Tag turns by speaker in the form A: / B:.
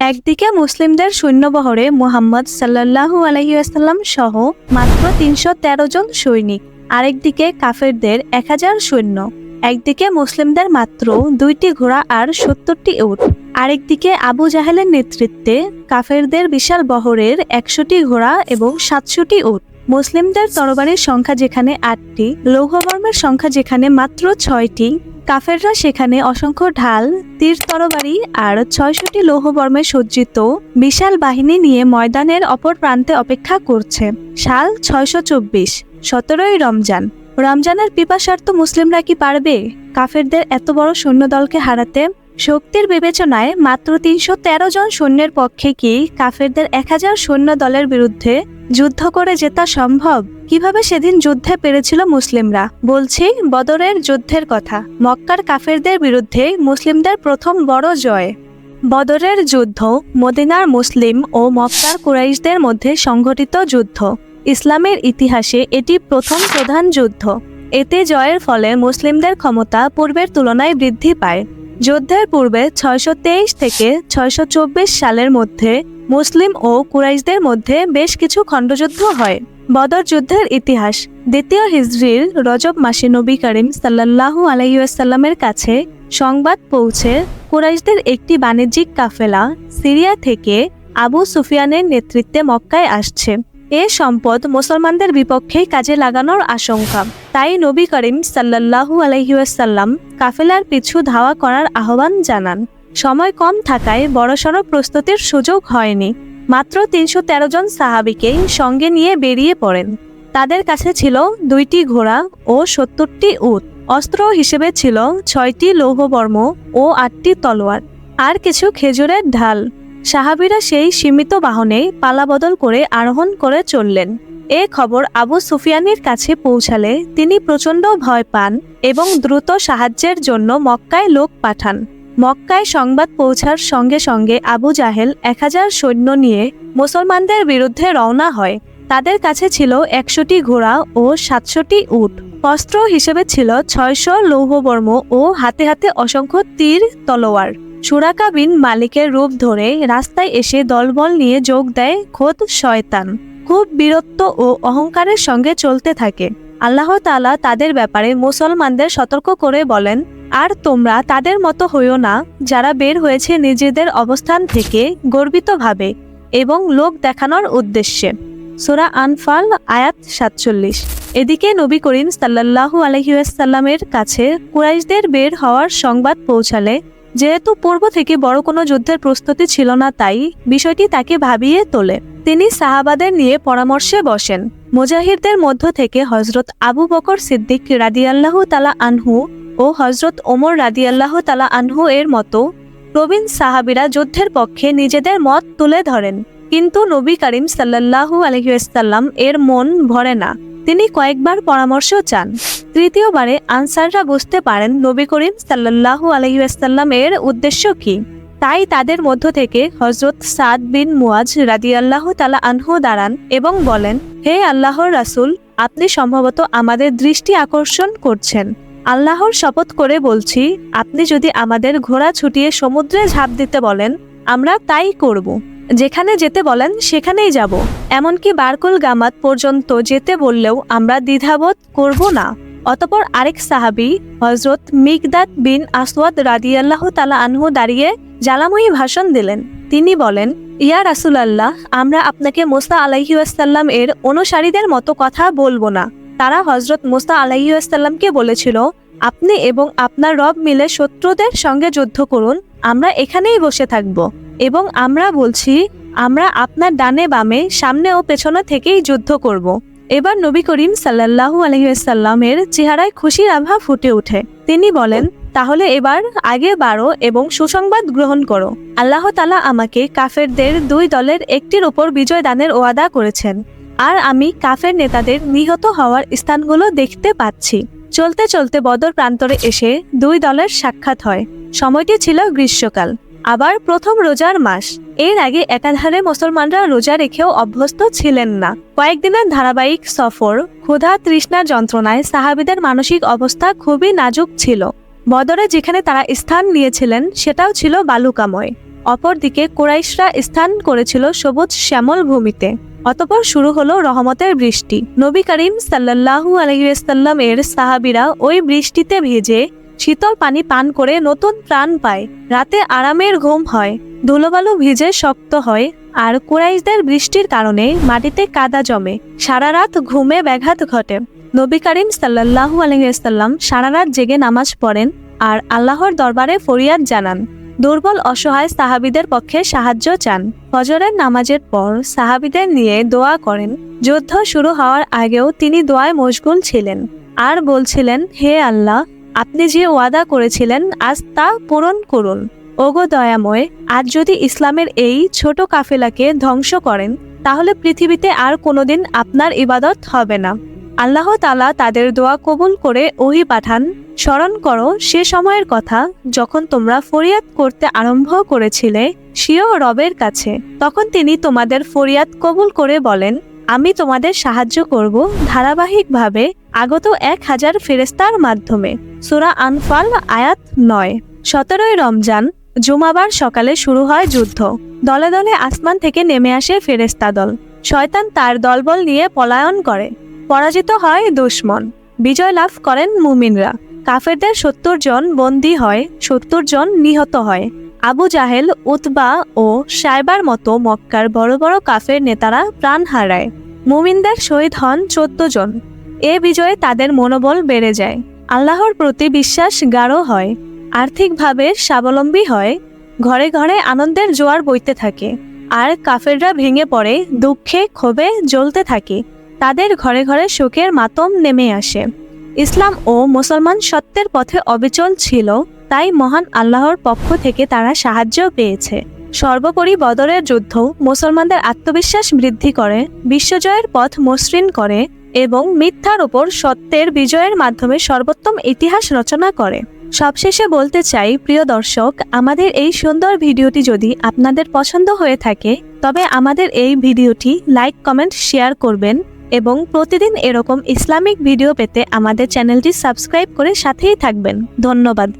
A: একদিকে মুসলিমদের সৈন্যবহরে মোহাম্মদ সাল্লাল্লাহু আলহিউসাল্লাম সহ মাত্র তিনশো তেরো জন সৈনিক, আরেকদিকে কাফেরদের এক হাজার সৈন্য। একদিকে মুসলিমদের মাত্র দুইটি ঘোড়া আর সত্তরটি উট। আরেকদিকে আবু জাহেলের নেতৃত্বে কাফেরদের বিশাল বহরের একশোটি ঘোড়া এবং সাতশোটি উট। মুসলিমদের তরবারির সংখ্যা যেখানে আটটি, লৌহবর্মের সংখ্যা যেখানে মাত্র ছয়টি, কাফেররা সেখানে অসংখ্য ঢাল, তীর তরবারি আর ছয়শটি লৌহবর্মে সজ্জিত বিশাল বাহিনী নিয়ে ময়দানের অপর প্রান্তে অপেক্ষা করছে। সাল ছয়শো চব্বিশ, সতেরোই রমজান। রমজানের পিপাসার্থ মুসলিমরা কি পারবে? কাফেরদের এত বড় সৈন্যদলকে হারাতে? শক্তির বিবেচনায় মাত্র তিনশো তেরো জন সৈন্যের পক্ষে কি কাফেরদের এক হাজার সৈন্য দলের বিরুদ্ধে যুদ্ধ করে জেতা সম্ভব? কীভাবে সেদিন যুদ্ধে পেরেছিল মুসলিমরা? বলছি, বদরের যুদ্ধের কথা। মক্কার কাফেরদের বিরুদ্ধে মুসলিমদের প্রথম বড় জয়। বদরের যুদ্ধ, মদিনার মুসলিম ও মক্কার কুরাইশদের মধ্যে সংঘটিত যুদ্ধ। ইসলামের ইতিহাসে এটি প্রথম প্রধান যুদ্ধ। এতে জয়ের ফলে মুসলিমদের ক্ষমতা পূর্বের তুলনায় বৃদ্ধি পায়। যুদ্ধের পূর্বে ছয়শো তেইশ থেকে ছয়শো চব্বিশ সালের মধ্যে মুসলিম ও কুরাইশদের মধ্যে বেশ কিছু খণ্ডযুদ্ধ হয়। বদর যুদ্ধের ইতিহাস, দ্বিতীয় হিজরির রজব মাসে নবী করিম সাল্লাল্লাহু আলাইসাল্লামের কাছে সংবাদ পৌঁছে কুরাইশদের একটি বাণিজ্যিক কাফেলা সিরিয়া থেকে আবু সুফিয়ানের নেতৃত্বে মক্কায় আসছে। এ সম্পদ মুসলমানদের বিপক্ষেই কাজে লাগানোর আশঙ্কা। তাই নবী করিম সাল্লাল্লাহু আলহিউসাল্লাম কাফেলার পিছু ধাওয়া করার আহ্বান জানান। সময় কম থাকায় বড়সড় প্রস্তুতির সুযোগ হয়নি। মাত্র তিনশো তেরো জন সাহাবিকেই সঙ্গে নিয়ে বেরিয়ে পড়েন। তাদের কাছে ছিল দুইটি ঘোড়া ও সত্তরটি উট। অস্ত্র হিসেবে ছিল ছয়টি লৌহবর্ম ও আটটি তলোয়ার আর কিছু খেজুরের ঢাল। সাহাবিরা সেই সীমিত বাহনে পালাবদল করে আরোহণ করে চললেন। এ খবর আবু সুফিয়ানের কাছে পৌঁছালে তিনি প্রচণ্ড ভয় পান এবং দ্রুত সাহায্যের জন্য মক্কায় লোক পাঠান। মক্কায় সংবাদ পৌঁছার সঙ্গে সঙ্গে আবু জাহেল এক হাজার সৈন্য নিয়ে মুসলমানদের বিরুদ্ধে রওনা হয়। তাদের কাছে ছিল একশোটি ঘোড়া ও সাতশোটি উট। অস্ত্র হিসেবে ছিল ছয়শো লৌহবর্ম ও হাতে হাতে অসংখ্য তীর, তলোয়ার। সুরাকা বিন মালিকের রূপ ধরে রাস্তায় এসে দলবল নিয়ে যোগ দেয় খোদ শয়তান। খুব বীরত্ব ও অহংকারের সঙ্গে চলতে থাকে। আল্লাহ তালা তাদের ব্যাপারে মুসলমানদের সতর্ক করে বলেন আর তোমরা তাদের মতো হইও না, যারা বের হয়েছে নিজেদের অবস্থান থেকে গর্বিতভাবে এবং লোক দেখানোর উদ্দেশ্যে। সোরা আনফাল, আয়াত সাতচল্লিশ। এদিকে নবী করিম সাল্লাল্লাহু আলহিউসাল্লামের কাছে কুরাইশদের বের হওয়ার সংবাদ পৌঁছালে, যেহেতু পূর্ব থেকে বড় কোনো যুদ্ধের প্রস্তুতি ছিল না তাই বিষয়টি তাকে ভাবিয়ে তোলে। তিনি সাহাবাদের নিয়ে পরামর্শে বসেন। মুজাহিদদের মধ্য থেকে হজরত আবু বকর সিদ্দিক রাদিয়াল্লাহ তালা আনহু ও হজরত ওমর রাদিয়াল্লাহ তালা আনহু এর মতো প্রবীণ সাহাবিরা যুদ্ধের পক্ষে নিজেদের মত তুলে ধরেন। কিন্তু নবী করিম সাল্লাল্লাহু আলহিউসাল্লাম এর মন ভরে না। তিনি কয়েকবার পরামর্শ চান। তৃতীয়বারে আনসাররা বুঝতে পারেন নবী করিম সাল্লাল্লাহু আলহিউসাল্লাম এর উদ্দেশ্য কি। তাই তাদের মধ্য থেকে হজরত সাদ বিন মুয়াজ রাদিয়াল্লাহ তালা আনহু দাঁড়ান এবং বলেন, হে আল্লাহর রাসূল, আপনি সম্ভবত আমাদের দৃষ্টি আকর্ষণ করছেন। আল্লাহর শপথ করে বলছি, আপনি যদি আমাদের ঘোড়া ছুটিয়ে সমুদ্রে ঝাঁপ দিতে বলেন, আমরা তাই করব। যেখানে যেতে বলেন, সেখানেই যাব। এমনকি বারকুল গামাত পর্যন্ত যেতে বললেও আমরা দ্বিধাবোধ করব না। অতপর আরেক সাহাবি হজরত মিকদাত বিন আসওয়াদ রাদিয়াল্লাহ তালা আনহু দাঁড়িয়ে জ্বালাময়ী ভাষণ দিলেন। তিনি বলেন, ইয়া রাসুল আল্লাহ আমরা আপনাকে মোস্তা আলাইহাসাল্লাম এর অনুসারীদের মতো কথা বলব না। তারা হজরত মোস্তা আলাইহাসাল্লামকে বলেছিল, আপনি এবং আপনার রব মিলে শত্রুদের সঙ্গে যুদ্ধ করুন, আমরা এখানেই বসে থাকব। এবং আমরা বলছি, আমরা আপনার ডানে বামে, সামনে ও পেছনে থেকেই যুদ্ধ করব। এবার নবী করিম সাল্লাল্লাহু আলহিসাল্লামের চেহারায় খুশির আভা ফুটে ওঠে। তিনি বলেন তাহলে এবার আগে বাড়ো এবং সুসংবাদ গ্রহণ করো। আল্লাহ তালা আমাকে কাফেরদের দুই দলের একটির উপর বিজয় দানের ওয়াদা করেছেন। আর আমি কাফের নেতাদের নিহত হওয়ার স্থানগুলো দেখতে পাচ্ছি। চলতে চলতে বদর প্রান্তরে এসে দুই দলের সাক্ষাৎ হয়। সময়টি ছিল গ্রীষ্মকাল। আবার প্রথম রোজার মাস। এর আগে একাধারে মুসলমানরা রোজা রেখেও অভ্যস্ত ছিলেন না। কয়েকদিনের ধারাবাহিক সফর, ক্ষুধা তৃষ্ণার যন্ত্রণায় সাহাবিদের মানসিক অবস্থা খুবই নাজুক ছিল। বদরে যেখানে তারা স্থান নিয়েছিলেন, সেটাও ছিল বালুকাময়। অপরদিকে কোরাইশরা স্থান করেছিল সবুজ শ্যামল ভূমিতে। অতপর শুরু হলো রহমতের বৃষ্টি। নবী করিম সাল্লাল্লাহু আলহিসাল্লাম এর সাহাবিরা ওই বৃষ্টিতে ভিজে শীতল পানি পান করে নতুন প্রাণ পায়। রাতে আরামের ঘুম হয়, ধুলোবালু ভিজে শক্ত হয় আর কুরাইশদের বৃষ্টির কারণে মাটিতে কাদা জমে। সারা রাত ঘুমে ব্যাঘাত ঘটে। নবী করিম সাল্লাল্লাহু আলহিসাল্লাম সারা রাত জেগে নামাজ পড়েন আর আল্লাহর দরবারে ফরিয়াদ জানান। দুর্বল, অসহায় সাহাবিদের পক্ষে সাহায্য চান। ফজরের নামাজের পর সাহাবিদের নিয়ে দোয়া করেন। যুদ্ধ শুরু হওয়ার আগেও তিনি দোয়ায় মশগুল ছিলেন। আর বলছিলেন, হে আল্লাহ, আপনি যে ওয়াদা করেছিলেন, আজ তা পূরণ করুন। ওগো দয়াময়, আজ যদি ইসলামের এই ছোট কাফেলাকে ধ্বংস করেন, তাহলে পৃথিবীতে আর কোনোদিন আপনার ইবাদত হবে না। আল্লাহ তালা তাদের দোয়া কবুল করে ওহি পাঠান। স্মরণ করো, সে সময়ের কথা যখন তোমরা ফরিয়াদ করতে আরম্ভ করেছিলে সিও রবের কাছে, তখন তিনি তোমাদের ফরিয়াদ কবুল করে বলেন, আমি তোমাদের সাহায্য করব ধারাবাহিকভাবে আগত এক হাজার ফেরেস্তার মাধ্যমে। সুরা আনফাল, আয়াত নয়। সতেরোই রমজান, জুমাবার সকালে শুরু হয় যুদ্ধ। দলে দলে আসমান থেকে নেমে আসে ফেরেস্তা দল শয়তান তার দলবল নিয়ে পলায়ন করে। পরাজিত হয় দুশ্মন। বিজয় লাভ করেন মুমিনরা। কাফেরদের সত্তর জন বন্দী হয়, সত্তর জন নিহত হয়। আবু জাহেল, উতবা ও সাইবার মতো মক্কার বড় বড় কাফের নেতারা প্রাণ হারায়। মুমিনদের শহীদ হন চোদ্দ জন। এ বিজয়ে তাদের মনোবল বেড়ে যায়। আল্লাহর প্রতি বিশ্বাস গাঢ় হয়। আর্থিকভাবে স্বাবলম্বী হয়। ঘরে ঘরে আনন্দের জোয়ার বইতে থাকে। আর কাফেররা ভেঙে পড়ে, দুঃখে ক্ষোভে জ্বলতে থাকে। তাদের ঘরে ঘরে শোকের মাতম নেমে আসে। ইসলাম ও মুসলমান সত্যের পথে অবিচল ছিল, তাই মহান আল্লাহর পক্ষ থেকে তারা সাহায্য পেয়েছে। সর্বোপরি বদরের যুদ্ধ মুসলমানদের আত্মবিশ্বাস বৃদ্ধি করে, বিশ্বজয়ের পথ মসৃণ করে এবং মিথ্যার ওপর সত্যের বিজয়ের মাধ্যমে সর্বোত্তম ইতিহাস রচনা করে। সবশেষে বলতে চাই, প্রিয় দর্শক, আমাদের এই সুন্দর ভিডিওটি যদি আপনাদের পছন্দ হয়ে থাকে, তবে আমাদের এই ভিডিওটি লাইক, কমেন্ট, শেয়ার করবেন। এবং প্রতিদিন এরকম ইসলামিক ভিডিও পেতে আমাদের চ্যানেলটি সাবস্ক্রাইব করে সাথেই থাকবেন। ধন্যবাদ।